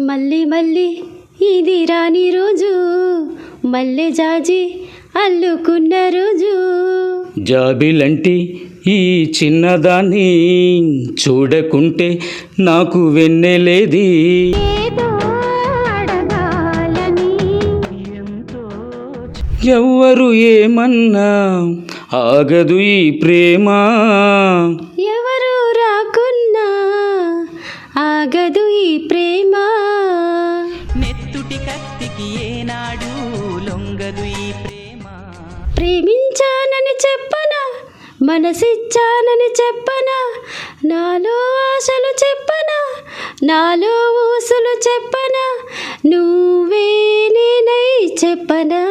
మళ్ళీ మళ్ళీ ఇది రాని రోజు మల్లె జాజి అల్లుకున్న రోజు. జాబిలంటి ఈ చిన్నదాన్ని చూడకుంటే నాకు వెన్నెలేది. ఎవ్వరు ఏమన్నా ఆగదు ఈ ప్రేమ. మనసిచ్చానని చెప్పనా? నాలో ఆశలు చెప్పనా? నాలో ఊసులు చెప్పనా? నువ్వే నేనై చెప్పనా?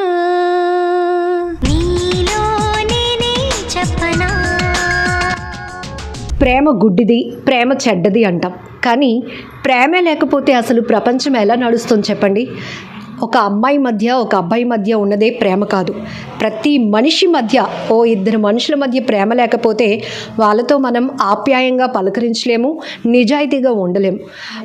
ప్రేమ గుడ్డిది ప్రేమ చెడ్డది అంటాం. కానీ ప్రేమే లేకపోతే అసలు ప్రపంచం ఎలా నడుస్తుంది చెప్పండి. ఒక అమ్మాయి మధ్య ఒక అబ్బాయి మధ్య ఉన్నదే ప్రేమ కాదు. ప్రతి మనిషి మధ్య ఓ ఇద్దరు మనుషుల మధ్య ప్రేమ లేకపోతే వాళ్ళతో మనం ఆప్యాయంగా పలకరించలేము నిజాయితీగా ఉండలేము.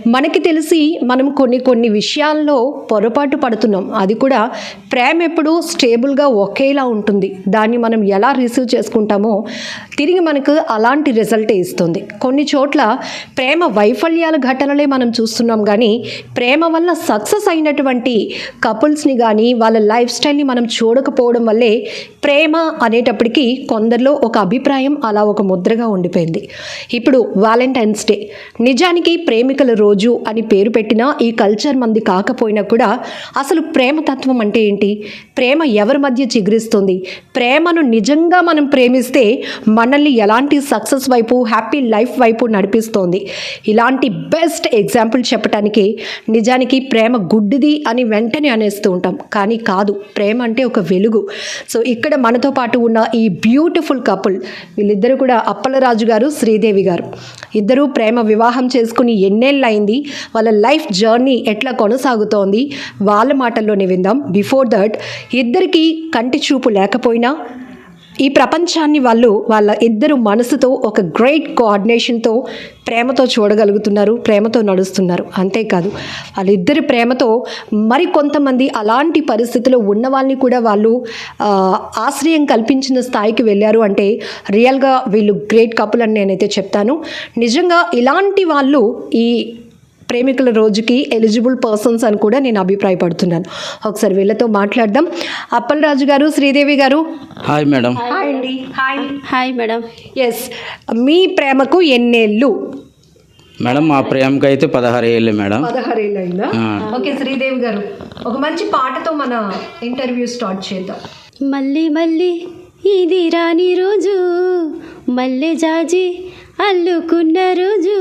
మనకి తెలిసి మనం కొన్ని కొన్ని విషయాల్లో పొరపాటు పడుతున్నాం. అది కూడా ప్రేమ ఎప్పుడూ స్టేబుల్గా ఒకేలా ఉంటుంది. దాన్ని మనం ఎలా రిసీవ్ చేసుకుంటామో తిరిగి మనకు అలాంటి రిజల్టే ఇస్తుంది. కొన్ని చోట్ల ప్రేమ వైఫల్యాల ఘటనలే మనం చూస్తున్నాం కానీ ప్రేమ వల్ల సక్సెస్ అయినటువంటి కపుల్స్ని కానీ వాళ్ళ లైఫ్ స్టైల్ని మనం చూడకపోవడం వల్లే ప్రేమ అనేటప్పటికీ కొందరిలో ఒక అభిప్రాయం అలా ఒక ముద్రగా ఉండిపోయింది. ఇప్పుడు వ్యాలంటైన్స్ డే నిజానికి ప్రేమికుల రోజు అని పేరు పెట్టినా ఈ కల్చర్ మంది కాకపోయినా కూడా అసలు ప్రేమ తత్వం అంటే ఏంటి? ప్రేమ ఎవరి మధ్య చిగురిస్తుంది? ప్రేమను నిజంగా మనం ప్రేమిస్తే మనల్ని ఎలాంటి సక్సెస్ వైపు హ్యాపీ లైఫ్ వైపు నడిపిస్తోంది? ఇలాంటి బెస్ట్ ఎగ్జాంపుల్ చెప్పడానికి నిజానికి ప్రేమ గుడ్డిది అని వెంటనే అనేస్తూ ఉంటాం. కానీ కాదు ప్రేమ అంటే ఒక వెలుగు. సో ఇక్కడ మనతో పాటు ఉన్న ఈ బ్యూటిఫుల్ కపుల్ వీళ్ళిద్దరూ కూడా అప్పలరాజు గారు శ్రీదేవి గారు. ఇద్దరూ ప్రేమ వివాహం చేసుకుని ఎన్నేళ్ళు అయింది వాళ్ళ లైఫ్ జర్నీ ఎట్లా కొనసాగుతోంది? వాళ్ళ మాటల్లోనే విందాం. బిఫోర్ దట్ ఇద్దరికీ కంటి చూపు లేకపోయినా ఈ ప్రపంచాన్ని వాళ్ళు వాళ్ళ ఇద్దరు మనసుతో ఒక గ్రేట్ కోఆర్డినేషన్తో ప్రేమతో చూడగలుగుతున్నారు ప్రేమతో నడుస్తున్నారు. అంతేకాదు వాళ్ళిద్దరి ప్రేమతో మరి కొంతమంది అలాంటి పరిస్థితిలో ఉన్న వాళ్ళని కూడా వాళ్ళు ఆశ్రయం కల్పించిన స్థాయికి వెళ్ళారు అంటే రియల్గా వీళ్ళు గ్రేట్ కపుల్ అని నేనైతే చెప్తాను. నిజంగా ఇలాంటి వాళ్ళు ఈ ప్రేమికుల రోజుకి ఎలిజిబుల్ పర్సన్స్ అని కూడా నేను అభిప్రాయపడుతున్నాను. ఒకసారి వీళ్ళతో మాట్లాడదాం. అప్పలరాజు గారు శ్రీదేవి గారు. హాయ్ మేడం హాయ్ అండి. హాయ్ హాయ్ మేడం ఎస్ మీ ప్రేమకు ఎన్నేళ్ళు? మేడం మా ప్రేమకి అయితే పదహారు ఏళ్ళు మేడం పదహారేళ్ళు అయిందా ఆ. ఓకే శ్రీదేవి గారు. ఒక మంచి పాటతో మన ఇంటర్వ్యూ స్టార్ట్ చేద్దాం. మళ్ళీ మళ్ళీ ఇది రాని రోజు. మల్లె జాజి అల్లుకున్న రోజు.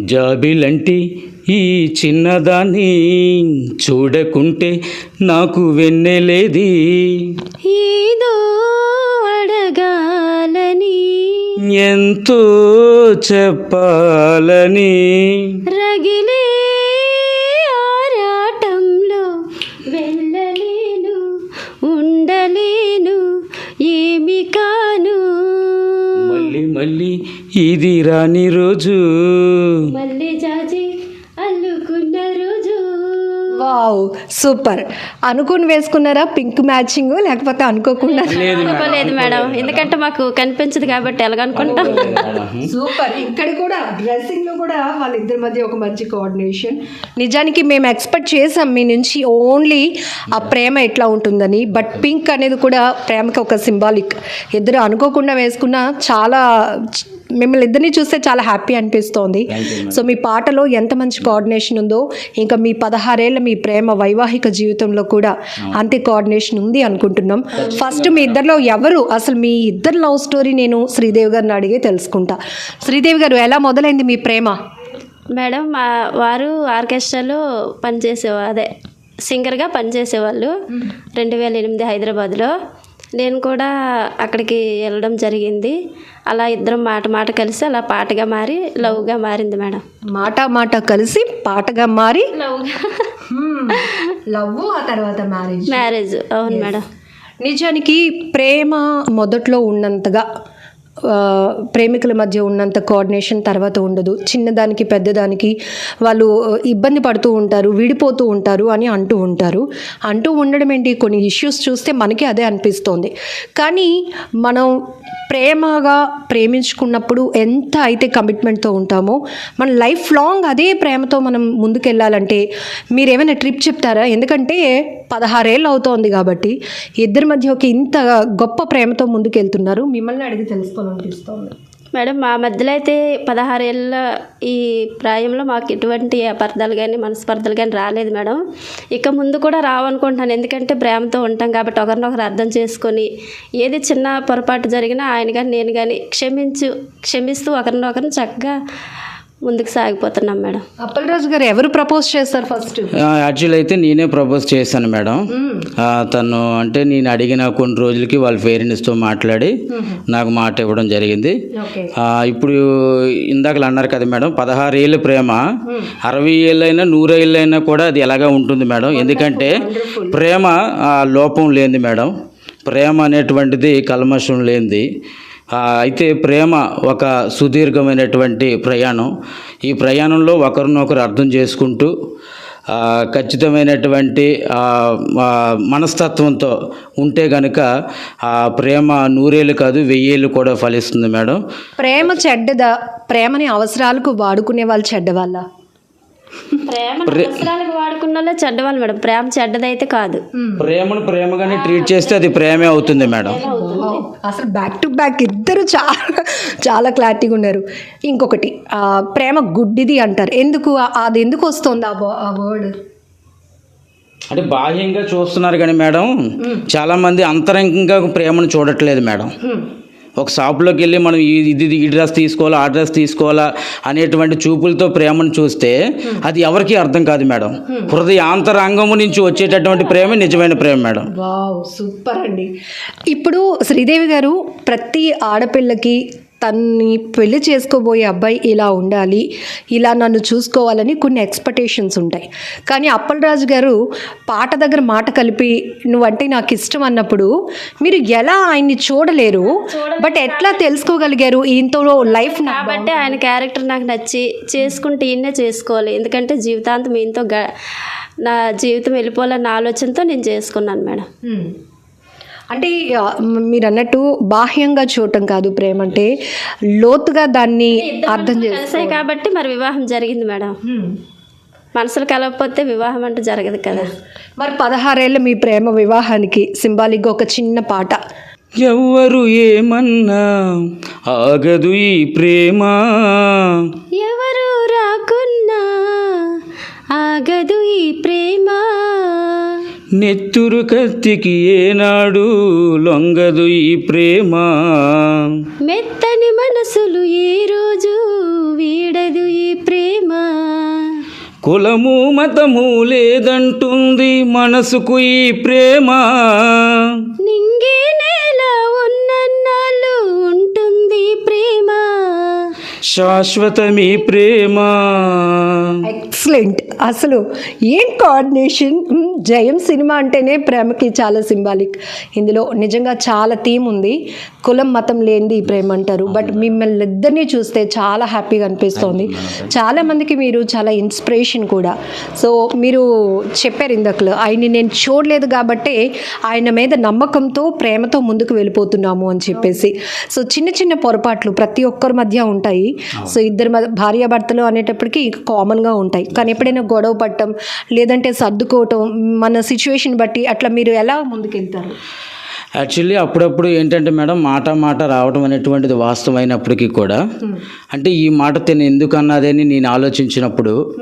జాబిలంటి ఈ చిన్నదాన్ని చూడకుంటే నాకు వెన్నెలేది. ఏదో అడగాలని. ఎంతో చెప్పాలని. రగిలే ఆరాటంలో వెళ్ళలేను ఉండలేను ఏమి కాను మళ్ళీ మళ్ళీ ఇది రాని రోజు. మళ్ళీ జాజి అల్లుకున్న రోజు. Wow super. అనుకుని వేసుకున్నారా పింక్ మ్యాచింగ్ లేకపోతే అనుకోకుండా? అనుకోలేదు మేడం. ఎందుకంటే మాకు కనిపించదు కాబట్టి ఎలాగనుకుంటాం సూపర్. ఇక్కడ కూడా డ్రెస్సింగ్లో కూడా వాళ్ళిద్దరి మధ్య ఒక మంచి కోఆర్డినేషన్. నిజానికి మేము ఎక్స్పెక్ట్ చేసాం మీ నుంచి ఓన్లీ ఆ ప్రేమ ఎట్లా ఉంటుందని బట్ పింక్ అనేది కూడా ప్రేమకి ఒక సింబాలిక్. ఇద్దరు అనుకోకుండా వేసుకున్న చాలా మిమ్మల్ని ఇద్దరిని చూస్తే చాలా హ్యాపీ అనిపిస్తోంది. సో మీ పాటలో ఎంత మంచి కోఆర్డినేషన్ ఉందో ఇంకా మీ పదహారేళ్ళ మీ ప్రేమ వైవాహిక జీవితంలో కూడా అంతే కోఆర్డినేషన్ ఉంది అనుకుంటున్నాం. ఫస్ట్ మీ ఇద్దరిలో ఎవరు? అసలు మీ ఇద్దరు లవ్ స్టోరీ నేను శ్రీదేవి గారిని అడిగే తెలుసుకుంటా. శ్రీదేవి గారు ఎలా మొదలైంది మీ ప్రేమ? మేడం మా వారు ఆర్కెస్ట్రాలో పనిచేసేవా అదే సింగర్గా పనిచేసేవాళ్ళు రెండు వేల ఎనిమిది హైదరాబాద్లో. నేను కూడా అక్కడికి వెళ్ళడం జరిగింది. అలా ఇద్దరం మాట మాట కలిసి అలా పాటగా మారి లవ్గా మారింది మేడం. మాట మాట కలిసి పాటగా మారి? లవ్గా. లవ్ ఆ తర్వాత మ్యారేజ్? మ్యారేజ్ అవును మేడం. నిజానికి ప్రేమ మొదట్లో ఉన్నంతగా ప్రేమికుల మధ్య ఉన్నంత కోఆర్డినేషన్ తర్వాత ఉండదు. చిన్నదానికి పెద్దదానికి వాళ్ళు ఇబ్బంది పడుతూ ఉంటారు విడిపోతూ ఉంటారు అని అంటూ ఉంటారు. అంటూ ఉండడం ఏంటి? కొన్ని ఇష్యూస్ చూస్తే మనకి అదే అనిపిస్తోంది. కానీ మనం ప్రేమగా ప్రేమించుకున్నప్పుడు ఎంత అయితే కమిట్మెంట్తో ఉంటామో మన లైఫ్ లాంగ్ అదే ప్రేమతో మనం ముందుకెళ్ళాలంటే మీరు ఏమైనా ట్రిప్ చెప్తారా? ఎందుకంటే పదహారేళ్ళు అవుతోంది కాబట్టి ఇద్దరి మధ్య ఒక ఇంత గొప్ప ప్రేమతో ముందుకెళ్తున్నారు. మిమ్మల్ని అడిగి తెలుసుకోవాలనిపిస్తోంది మేడం మా మధ్యలో అయితే పదహారు ఏళ్ళ ఈ ప్రాయంలో మాకు ఎటువంటి అపార్థాలు కానీ మనస్పర్ధలు కానీ రాలేదు మేడం. ఇక ముందు కూడా రావనుకుంటున్నాను. ఎందుకంటే ప్రేమతో ఉంటాం కాబట్టి ఒకరినొకరు అర్థం చేసుకొని ఏది చిన్న పొరపాటు జరిగినా ఆయన కానీ నేను కానీ క్షమించు క్షమిస్తూ ఒకరినొకరిని చక్కగా ముందుకు సాగిపోతున్నాం మేడం. అప్పలరాజు గారు ఎవరు ప్రపోజ్ చేస్తారు ఫస్ట్? యాక్చువల్ అయితే నేనే ప్రపోజ్ చేశాను మేడం. ఆ, తను అంటే నేను అడిగిన కొన్ని రోజులకి వాళ్ళ పేరెంట్స్తో మాట్లాడి నాకు మాట ఇవ్వడం జరిగింది. ఓకే. ఆ, ఇప్పుడు ఇందాకలు అన్నారు కదా మేడం పదహారు ఏళ్ళ ప్రేమ. అరవై ఏళ్ళైనా నూరు ఏళ్ళైనా కూడా అది ఎలాగా ఉంటుంది మేడం. ఎందుకంటే ప్రేమ ఆ, లోపం లేనిది మేడం. ప్రేమ అనేటువంటిది కల్మషం లేనిది. అయితే ప్రేమ ఒక సుదీర్ఘమైనటువంటి ప్రయాణం. ఈ ప్రయాణంలో ఒకరినొకరు అర్థం చేసుకుంటూ ఖచ్చితమైనటువంటి మనస్తత్వంతో ఉంటే గనుక ఆ ప్రేమ నూరేళ్ళు కాదు వెయ్యేళ్ళు కూడా ఫలిస్తుంది మేడం. ప్రేమ చెడ్డదా? ప్రేమని అవసరాలకు వాడుకునే వాళ్ళు చెడ్డవాళ్ళ? ప్రేమ అవసరాలకు వాడుకున్న చెడ్డవాళ్ళు మేడం. ప్రేమ చెడ్డదైతే కాదు. ప్రేమను ప్రేమగానే ట్రీట్ చేస్తే అది ప్రేమే అవుతుంది మేడం. అసలు బ్యాక్ టు బ్యాక్ ఇద్దరు చాలా చాలా క్లారిటీగా ఉన్నారు. ఇంకొకటి ఆ, ప్రేమ గుడ్డిది అంటారు. ఎందుకు? ఆ- అది ఎందుకు వస్తుంది ఆ వర్డ్ అంటే బాహ్యంగా చూస్తున్నారు కానీ మేడం చాలా మంది అంతరంగంగా ప్రేమను చూడట్లేదు మేడం. ఒక షాప్లోకి వెళ్ళి మనం ఈ- ఇది ఈ డ్రెస్ తీసుకోవాలా ఆ డ్రెస్ తీసుకోవాలా అనేటువంటి చూపులతో ప్రేమను చూస్తే అది ఎవరికీ అర్థం కాదు మేడం. హృదయ ఆంతరంగము నుంచి వచ్చేటటువంటి ప్రేమ నిజమైన ప్రేమ మేడం. సూపర్ అండి. ఇప్పుడు శ్రీదేవి గారు ప్రతి ఆడపిల్లకి తన్ని పెళ్ళి చేసుకోబోయే అబ్బాయి ఇలా ఉండాలి ఇలా నన్ను చూసుకోవాలని కొన్ని ఎక్స్పెక్టేషన్స్ ఉంటాయి. కానీ అప్పలరాజు గారు పాట దగ్గర మాట కలిపి నువ్వంటే నాకు ఇష్టం అన్నప్పుడు మీరు ఎలా ఆయన్ని చూడలేరు? బట్ ఎట్లా తెలుసుకోగలిగారు? ఈయనతో లైఫ్ కాబట్టి ఆయన క్యారెక్టర్ నాకు నచ్చి చేసుకుంటే ఈయన్నే చేసుకోవాలి. ఎందుకంటే జీవితాంతం ఈయనతో గ నా జీవితం వెళ్ళిపోవాలన్న ఆలోచనతో నేను చేసుకున్నాను మేడం. అంటే మీరు అన్నట్టు బాహ్యంగా చూడటం కాదు ప్రేమ. అంటే లోతుగా దాన్ని అర్థం చేసి కలిసాయి కాబట్టి మరి వివాహం జరిగింది మేడం. మనసులు కలవకపోతే వివాహం అంటే జరగదు కదా. మరి పదహారేళ్ళ మీ ప్రేమ వివాహానికి సింబాలిక్గా ఒక చిన్న పాట. ఎవ్వరు ఏమన్నా ఆగదు ఈ ప్రేమ. ఎవరు రాకున్నా ఆగదు ఈ ప్రేమ. నెత్తురు కత్తికి ఏనాడు లొంగదు ఈ ప్రేమ. మెత్తని మనసులు ఏ రోజు వీడదు ఈ ప్రేమ. కులము మతము లేదంటుంది మనసుకు ఈ ప్రేమ. నింగే నేల ఉన్నన్నాళ్ళు ఉంటుంది ప్రేమ. శాశ్వతమీ ప్రేమ. ఎక్సలెంట్. అసలు ఏం కోఆర్డినేషన్ జయం సినిమా అంటేనే ప్రేమకి చాలా సింబాలిక్ ఇందులో నిజంగా చాలా థీమ్ ఉంది. కులం మతం లేనిది ఈ ప్రేమ అంటారు. బట్ మిమ్మల్ని ఇద్దరిని చూస్తే చాలా హ్యాపీగా అనిపిస్తోంది. చాలా మందికి మీరు చాలా ఇన్స్పిరేషన్ కూడా. సో మీరు చెప్పారు ఇందాకలో ఆయన్ని నేను చూడలేదు కాబట్టే ఆయన మీద నమ్మకంతో ప్రేమతో ముందుకు వెళ్ళిపోతున్నాము అని చెప్పేసి. సో చిన్న చిన్న పొరపాట్లు ప్రతి ఒక్కరి మధ్య ఉంటాయి. సో ఇద్దరు మధ్య భార్యాభర్తలు అనేటప్పటికి కామన్గా ఉంటాయి. కానీ ఎప్పుడైనా గొడవ పడటం లేదంటే సర్దుకోవటం మన సిచ్యువేషన్ బట్టి అట్లా మీరు ఎలా ముందుకెళ్తారు? యాక్చువల్లీ అప్పుడప్పుడు ఏంటంటే మేడం మాట మాట రావడం అనేటువంటిది వాస్తవమైనప్పటికీ కూడా అంటే ఈ మాట తిని ఎందుకు అన్నదని నేను ఆలోచించినప్పుడు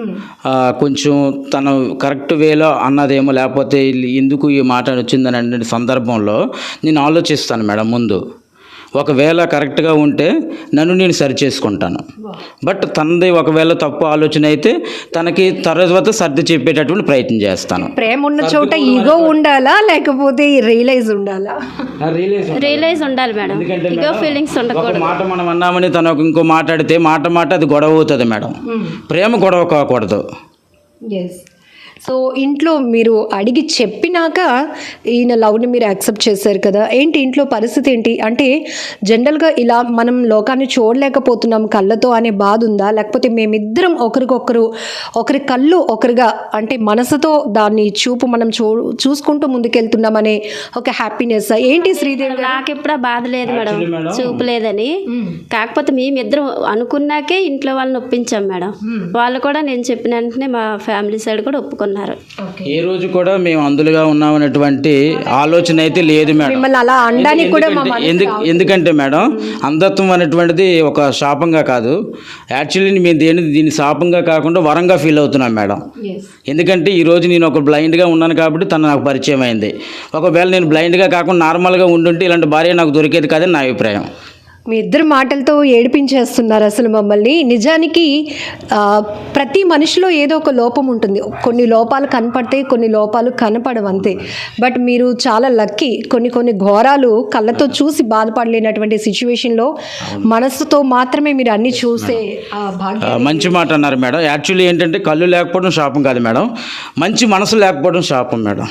కొంచెం తను కరెక్ట్ వేలో అన్నదేమో లేకపోతే ఎందుకు ఈ మాట వచ్చిందని సందర్భంలో నేను ఆలోచిస్తాను మేడం ముందు. ఒకవేళ కరెక్ట్గా ఉంటే నన్ను నేను సరి చేసుకుంటాను. బట్ తనది ఒకవేళ తప్పు ఆలోచన అయితే తనకి తర్వాత సర్ది చెప్పేటటువంటి ప్రయత్నం చేస్తాను. ప్రేమ ఉన్న చోట ఈగో ఉండాలా లేకపోతే రియలైజ్ ఉండాలా? రియలైజ్ ఉండాలి. మేడం. ఇగో ఫీలింగ్స్ ఒక ఉండకూడదు మాట మనం అన్నామని తను ఒక ఇంకో మాట్లాడితే మాట మాట అది గొడవ అవుతుంది మేడం. ప్రేమ గొడవ కాకూడదు. ఎస్ సో ఇంట్లో మీరు అడిగి చెప్పినాక ఈయన లవ్ని మీరు యాక్సెప్ట్ చేశారు కదా. ఏంటి ఇంట్లో పరిస్థితి ఏంటి? అంటే జనరల్గా ఇలా మనం లోకాన్ని చూడలేకపోతున్నాం కళ్ళతో అనే బాధ ఉందా? లేకపోతే మేమిద్దరం ఒకరికొకరు ఒకరి కళ్ళు ఒకరిగా అంటే మనసుతో దాన్ని చూపు మనం చూ చూసుకుంటూ ముందుకెళ్తున్నామనే ఒక హ్యాపీనెస్ ఏంటి శ్రీదేవి గారు? నాకు ఎప్పుడు బాధ లేదు మేడం. చూపలేదని కాకపోతే మేమిద్దరం అనుకున్నాకే ఇంట్లో వాళ్ళని ఒప్పించాం మేడం. వాళ్ళు కూడా నేను చెప్పిన వెంటనే మా ఫ్యామిలీ సైడ్ కూడా ఒప్పుకున్నారు ఏ రోజు కూడా మేము అందులుగా ఉన్నామనేటువంటి ఆలోచన అయితే లేదు మేడం. మిమ్మల్ని అలా అనడానికి కూడా ఎందుకు ఎందుకంటే మేడం అంధత్వం అనేటువంటిది ఒక శాపంగా కాదు. యాక్చువల్లీ మేము దేని దీన్ని శాపంగా కాకుండా వరంగా ఫీల్ అవుతున్నాం మేడం. ఎందుకంటే ఈ రోజు నేను ఒక బ్లైండ్గా ఉన్నాను కాబట్టి తను నాకు పరిచయం అయింది. ఒకవేళ నేను బ్లైండ్గా కాకుండా నార్మల్గా ఉండుంటే ఇలాంటి భార్య నాకు దొరికేది కాదని నా అభిప్రాయం. మీ ఇద్దరు మాటలతో ఏడిపించేస్తున్నారు అసలు మమ్మల్ని. నిజానికి ప్రతి మనిషిలో ఏదో ఒక లోపం ఉంటుంది. కొన్ని లోపాలు కనపడతాయి కొన్ని లోపాలు కనపడవు అంతే. బట్ మీరు చాలా లక్కీ. కొన్ని కొన్ని ఘోరాలు కళ్ళతో చూసి బాధపడలేనటువంటి సిచ్యువేషన్లో మనసుతో మాత్రమే మీరు అన్ని చూసే మంచి మాట అన్నారు మేడం. యాక్చువల్లీ ఏంటంటే కళ్ళు లేకపోవడం శాపం కాదు మేడం. మంచి మనసు లేకపోవడం శాపం మేడం.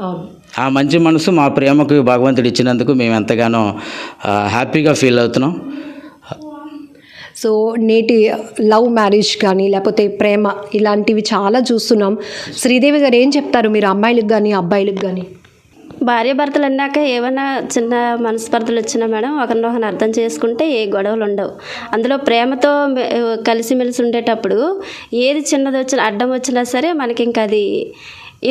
అవును. ఆ మంచి మనసు మా ప్రేమకు భగవంతుడు ఇచ్చినందుకు మేము ఎంతగానో హ్యాపీగా ఫీల్ అవుతున్నాం. సో నేటి లవ్ మ్యారేజ్ కానీ లేకపోతే ప్రేమ ఇలాంటివి చాలా చూస్తున్నాం. శ్రీదేవి గారు ఏం చెప్తారు మీరు అమ్మాయిలకు కానీ అబ్బాయిలకు కానీ? భార్య భర్తలు అన్నాక ఏమైనా చిన్న మనస్పర్ధలు వచ్చినా మేడం ఒకరినొకరిని అర్థం చేసుకుంటే ఏ గొడవలు ఉండవు. అందులో ప్రేమతో కలిసిమెలిసి ఉండేటప్పుడు ఏది చిన్నది వచ్చినా అడ్డం వచ్చినా సరే మనకి ఇంకా అది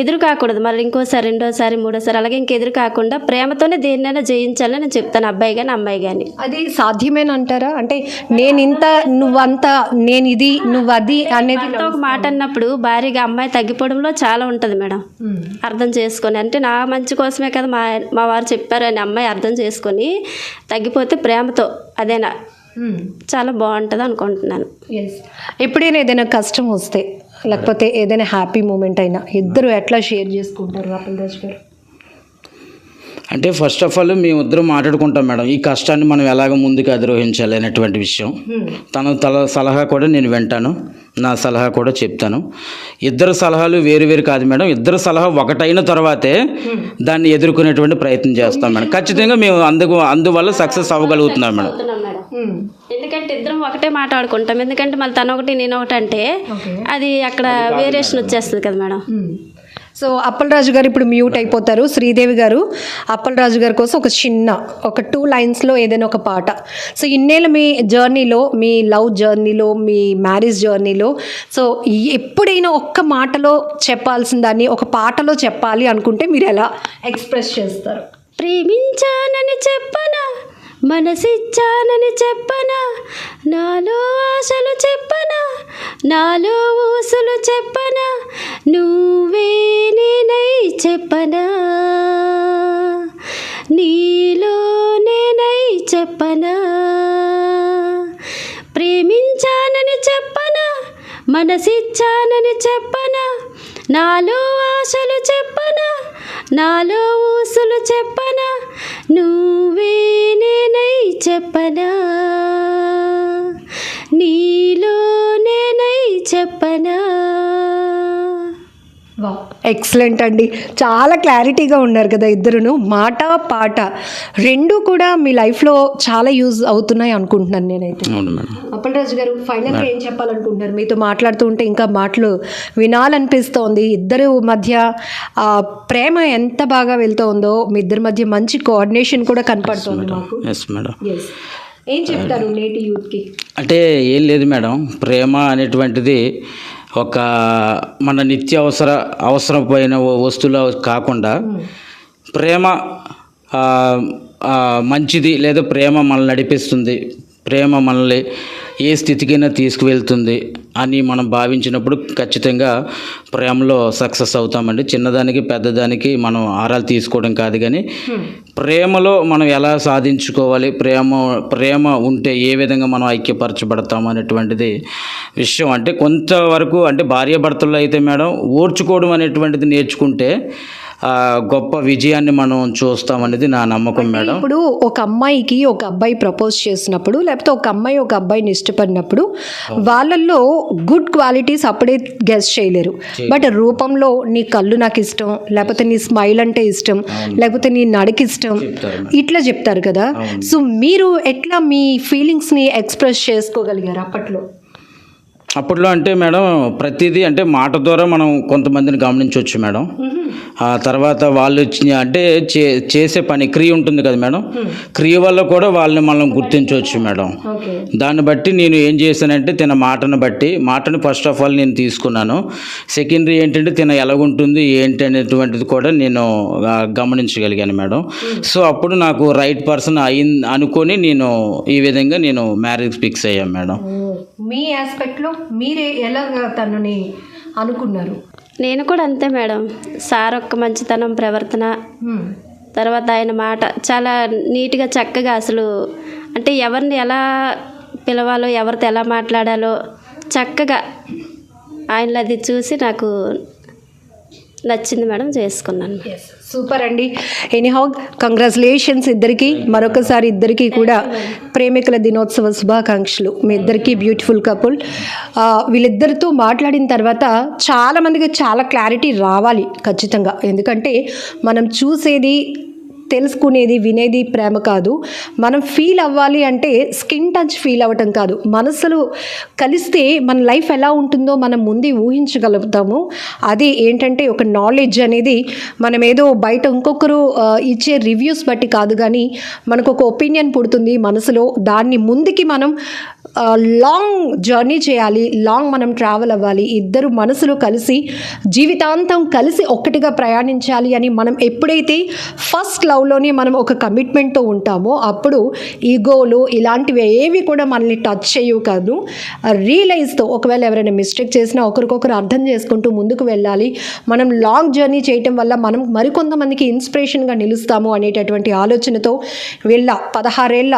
ఎదురు కాకూడదు. మళ్ళీ ఇంకోసారి రెండోసారి మూడోసారి అలాగే ఇంక ఎదురు కాకుండా ప్రేమతోనే దేన్నైనా జయించాలని నేను చెప్తాను. అబ్బాయి కానీ అమ్మాయి కానీ అది సాధ్యమేనంటారా? అంటే నేను ఇంత నువ్వంత నేను ఇది నువ్వు అది అనేది ఒక మాట అన్నప్పుడు భార్యగా అమ్మాయి తగ్గిపోవడంలో చాలా ఉంటుంది మేడం. అర్థం చేసుకొని అంటే నా మంచి కోసమే కదా మా మా వారు చెప్పారు అని అమ్మాయి అర్థం చేసుకొని తగ్గిపోతే ప్రేమతో అదేనా? చాలా బాగుంటుంది అనుకుంటున్నాను. ఎప్పుడైనా ఏదైనా కష్టం వస్తే లేకపోతే ఏదైనా హ్యాపీ మూమెంట్ అయినా ఇద్దరు ఎట్లా షేర్ చేసుకుంటారు అప్పల్ రాజు గారు? అంటే ఫస్ట్ ఆఫ్ ఆల్ మేము ఇద్దరం మాట్లాడుకుంటాం మేడం. ఈ కష్టాన్ని మనం ఎలాగ ముందుకు అధిరోహించాలి అనేటువంటి విషయం. తన తల సలహా కూడా నేను వింటాను. నా సలహా కూడా చెప్తాను. ఇద్దరు సలహాలు వేరు వేరు కాదు మేడం. ఇద్దరు సలహా ఒకటైన తర్వాతే దాన్ని ఎదుర్కొనేటువంటి ప్రయత్నం చేస్తాం మేడం. ఖచ్చితంగా మేము అందుకు అందువల్ల సక్సెస్ అవ్వగలుగుతున్నాం మేడం. ఎందుకంటే ఇద్దరం ఒకటే మాట్లాడుకుంటాం ఎందుకంటే మళ్ళీ తను ఒకటి నేను ఒకటి అంటే అది అక్కడ వేరియేషన్ వచ్చేస్తుంది కదా మేడం. సో అప్పలరాజు గారు ఇప్పుడు మ్యూట్ అయిపోతారు. శ్రీదేవి గారు అప్పలరాజు గారి కోసం ఒక చిన్న ఒక టూ లైన్స్లో ఏదైనా ఒక పాట. సో ఇన్నేళ్ళ మీ జర్నీలో మీ లవ్ జర్నీలో మీ మ్యారేజ్ జర్నీలో సో ఎప్పుడైనా ఒక్క మాటలో చెప్పాల్సిన దాన్ని ఒక పాటలో చెప్పాలి అనుకుంటే మీరు ఎలా ఎక్స్ప్రెస్ చేస్తారు? ప్రేమించానని చెప్పనా? మనసిచ్చానని చెప్పనా? నాలో ఆశలు చెప్పనా? నాలో ఊసులు చెప్పనా? నువ్వే నేనై చెప్పనా? నీలో నేనై చెప్పనా? ప్రేమించానని చెప్పనా? మనసిచ్చానని చెప్పనా? నాలో ఆశలు చెప్పనా? నాలో ఊసులు చెప్పనా? నువ్వే నేనై చెప్పనా? నీలో నేనై చెప్పనా? ఎక్సలెంట్ అండి. చాలా క్లారిటీగా ఉన్నారు కదా ఇద్దరును. మాట పాట రెండు కూడా మీ లైఫ్లో చాలా యూజ్ అవుతున్నాయి అనుకుంటున్నాను నేనైతే. అప్పలరాజు గారు ఫైనల్గా ఏం చెప్పాలనుకుంటున్నారు? మీతో మాట్లాడుతూ ఉంటే ఇంకా మాటలు వినాలనిపిస్తోంది. ఇద్దరు మధ్య ప్రేమ ఎంత బాగా వెళ్తోందో మీ ఇద్దరి మధ్య మంచి కోఆర్డినేషన్ కూడా కనపడుతోంది మాకు. ఏం చెప్తారు నేటి యూత్కి? అంటే ఏం లేదు మేడం. ప్రేమ అనేటువంటిది ఒక మన నిత్య అవసర అవసరమైన వస్తువులు కాకుండా ప్రేమ మంచిది లేదా ప్రేమ మనల్ని నడిపిస్తుంది. ప్రేమ మనల్ని ఏ స్థితికైనా తీసుకువెళ్తుంది అని మనం భావించినప్పుడు ఖచ్చితంగా ప్రేమలో సక్సెస్ అవుతామండి. చిన్నదానికి పెద్దదానికి మనం ఆరాలు తీసుకోవడం కాదు కానీ ప్రేమలో మనం ఎలా సాధించుకోవాలి? ప్రేమ ప్రేమ ఉంటే ఏ విధంగా మనం ఐక్యపరచబడతాం అనేటువంటిది విషయం. అంటే కొంతవరకు అంటే భార్యాభర్తల్లో అయితే మేడం ఓర్చుకోవడం అనేటువంటిది నేర్చుకుంటే గొప్ప విజయాన్ని మనం చూస్తాం అనేది నా నమ్మకం మేడం. ఇప్పుడు ఒక అమ్మాయికి ఒక అబ్బాయి ప్రపోజ్ చేసినప్పుడు లేకపోతే ఒక అమ్మాయి ఒక అబ్బాయిని ఇష్టపడినప్పుడు వాళ్ళల్లో గుడ్ క్వాలిటీస్ అప్పుడే గెస్ చేయలేరు. బట్ రూపంలో నీ కళ్ళు నాకు ఇష్టం లేకపోతే నీ స్మైల్ అంటే ఇష్టం లేకపోతే నీ నడకి ఇష్టం చెప్తారు ఇట్లా చెప్తారు కదా. సో మీరు ఎట్లా మీ ఫీలింగ్స్ని ఎక్స్ప్రెస్ చేసుకోగలిగారు అప్పట్లో? అప్పట్లో అంటే మేడం ప్రతిదీ అంటే మాట ద్వారా మనం కొంతమందిని గమనించవచ్చు మేడం. ఆ తర్వాత వాళ్ళు అంటే చే చేసే పని క్రియ ఉంటుంది కదా మేడం. క్రియ వల్ల కూడా వాళ్ళని మనం గుర్తించవచ్చు మేడం. దాన్ని బట్టి నేను ఏం చేశానంటే తిన మాటను బట్టి మాటను ఫస్ట్ ఆఫ్ ఆల్ నేను తీసుకున్నాను. సెకండరీ ఏంటంటే తిన ఎలాగుంటుంది ఏంటి అనేటువంటిది కూడా నేను గమనించగలిగాను మేడం. సో అప్పుడు నాకు రైట్ పర్సన్ అయింది అనుకొని నేను ఈ విధంగా నేను మ్యారేజ్ ఫిక్స్ అయ్యాను మేడం. మీ ఆస్పెక్ట్లో మీరే ఎలాగ తనని అనుకున్నారు? నేను కూడా అంతే మేడం. సార్ ఒక్క మంచితనం ప్రవర్తన. తర్వాత ఆయన మాట చాలా నీట్గా చక్కగా అసలు అంటే ఎవరిని ఎలా పిలవాలో ఎవరితో ఎలా మాట్లాడాలో చక్కగా ఆయనలో అది చూసి నాకు నచ్చింది మేడం చేసుకున్నాను. సూపర్ అండి. ఎనీహౌ కంగ్రాచులేషన్స్ ఇద్దరికి. మరొకసారి ఇద్దరికి కూడా ప్రేమికుల దినోత్సవ శుభాకాంక్షలు. మీ ఇద్దరికి బ్యూటిఫుల్ కపుల్ వీళ్ళిద్దరితో మాట్లాడిన తర్వాత చాలా మందికి చాలా క్లారిటీ రావాలి ఖచ్చితంగా. ఎందుకంటే మనం చూసేది తెలుసుకునేది వినేది ప్రేమ కాదు. మనం ఫీల్ అవ్వాలి అంటే స్కిన్ టచ్ ఫీల్ అవ్వటం కాదు. మనసులు కలిస్తే మన లైఫ్ ఎలా ఉంటుందో మనం ముందే ఊహించగలుగుతాము. అది ఏంటంటే ఒక నాలెడ్జ్ అనేది మనం ఏదో బయట ఇంకొకరు ఇచ్చే రివ్యూస్ బట్టి కాదు కానీ మనకు ఒక ఒపీనియన్ పుడుతుంది మనసులో. దాన్ని ముందుకి మనం లాంగ్ జర్నీ చేయాలి లాంగ్ మనం ట్రావెల్ అవ్వాలి ఇద్దరు మనసులు కలిసి జీవితాంతం కలిసి ఒక్కటిగా ప్రయాణించాలి అని మనం ఎప్పుడైతే ఫస్ట్ లవ్లోనే మనం ఒక కమిట్మెంట్తో ఉంటామో అప్పుడు ఈగోలు ఇలాంటివి ఏవి కూడా మనల్ని టచ్ చేయవు కాదు. రియలైజ్తో ఒకవేళ ఎవరైనా మిస్టేక్ చేసినా ఒకరికొకరు అర్థం చేసుకుంటూ ముందుకు వెళ్ళాలి. మనం లాంగ్ జర్నీ చేయటం వల్ల మనం మరికొంతమందికి ఇన్స్పిరేషన్గా నిలుస్తాము అనేటటువంటి ఆలోచనతో వీళ్ళ పదహారేళ్ళ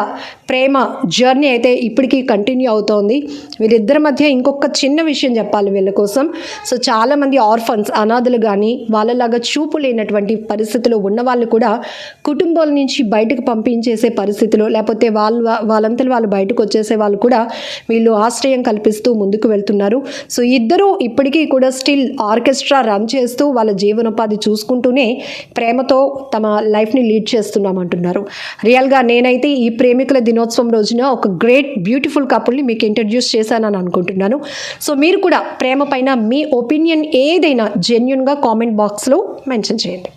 ప్రేమ జర్నీ అయితే ఇప్పటికీ కంటిన్యూ అవుతోంది. వీళ్ళిద్దరి మధ్య ఇంకొక చిన్న విషయం చెప్పాలి వీళ్ళ కోసం. సో చాలామంది ఆర్ఫన్స్ అనాథలు కానీ వాళ్ళలాగా చూపు లేనటువంటి పరిస్థితిలో ఉన్న వాళ్ళు కూడా కుటుంబాల నుంచి బయటకు పంపించేసే పరిస్థితిలో లేకపోతే వాళ్ళు వాళ్ళంతా వాళ్ళు బయటకు వచ్చేసే వాళ్ళు కూడా వీళ్ళు ఆశ్రయం కల్పిస్తూ ముందుకు వెళ్తున్నారు. సో ఇద్దరూ ఇప్పటికీ కూడా స్టిల్ ఆర్కెస్ట్రా రన్ చేస్తూ వాళ్ళ జీవనోపాధి చూసుకుంటూనే ప్రేమతో తమ లైఫ్ని లీడ్ చేస్తున్నామంటున్నారు. రియల్గా నేనైతే ఈ ప్రేమికుల దినోత్సవం రోజున ఒక గ్రేట్ బ్యూటిఫుల్ కపుల్ని మీకు ఇంట్రడ్యూస్ చేశానని అనుకుంటున్నాను. సో మీరు కూడా ప్రేమ పైన మీ ఒపీనియన్ ఏదైనా జెన్యున్గా కామెంట్ బాక్స్లో మెన్షన్ చేయండి.